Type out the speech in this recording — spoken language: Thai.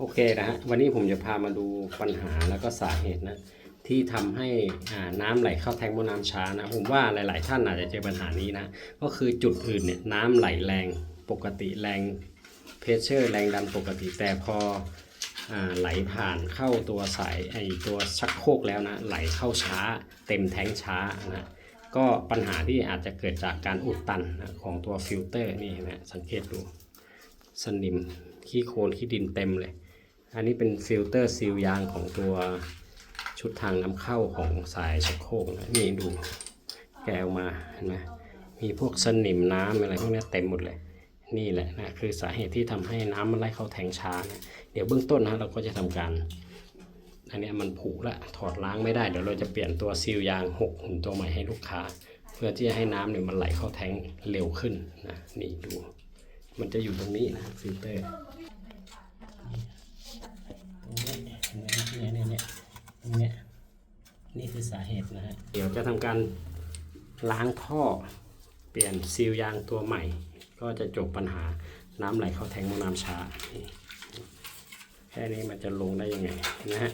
โอเคนะฮะวันนี้ผมจะพามาดูปัญหาแล้วก็สาเหตุนะที่ทำให้น้ำไหลเข้าแทงมะน้ำช้านะผมว่าหลาย ๆ ท่านอาจจะเจอปัญหานี้นะก็คือจุดอื่นเนี่ยน้ำไหลแรงปกติแรงเพชเชอร์แรงดันปกติแต่พออไหลผ่านเข้าตัวสายไอตัวชักโครกแล้วนะไหลเข้าช้า เต็มแทงช้านะก็ปัญหาที่อาจจะเกิดจากการอุดตันนะของตัวฟิลเตอร์นี่นะสังเกตดูสนิมขี้โคลนขี้ดินเต็มเลย อันนี้เป็นฟิลเตอร์ซีลยางของตัวชุดทางน้ำเข้าของสายชักโครกนะนี่ดูแกะออกมาเห็นไหมมีพวกสนิมน้ำอะไรพวกนี้เต็มหมดเลย นี่แหละนะคือสาเหตุที่ทำให้น้ำมันไหลเข้าแทงช้านะเดี๋ยวเบื้องต้นนะเราก็จะทำการ อันนี้มันผุละถอดล้างไม่ได้เดี๋ยวเราจะเปลี่ยนตัวซีลยางหกหุ่นตัวใหม่ให้ลูกค้า เพื่อที่จะให้น้ำเนี่ยมันไหลเข้าแทงเร็วขึ้นนะนี่ดู มันจะอยู่ตรงนี้นะฟิลเตอร์ตรงนี้เนี่ยเนี่ยตรงเนี้ย นี่คือสาเหตุนะฮะ เดี๋ยวจะทำการล้างท่อ เปลี่ยนซีลยางตัวใหม่ ก็จะจบปัญหาน้ำไหลเข้าแทงมะน้ำช้า แค่นี้มันจะลงได้ยังไงนะฮะ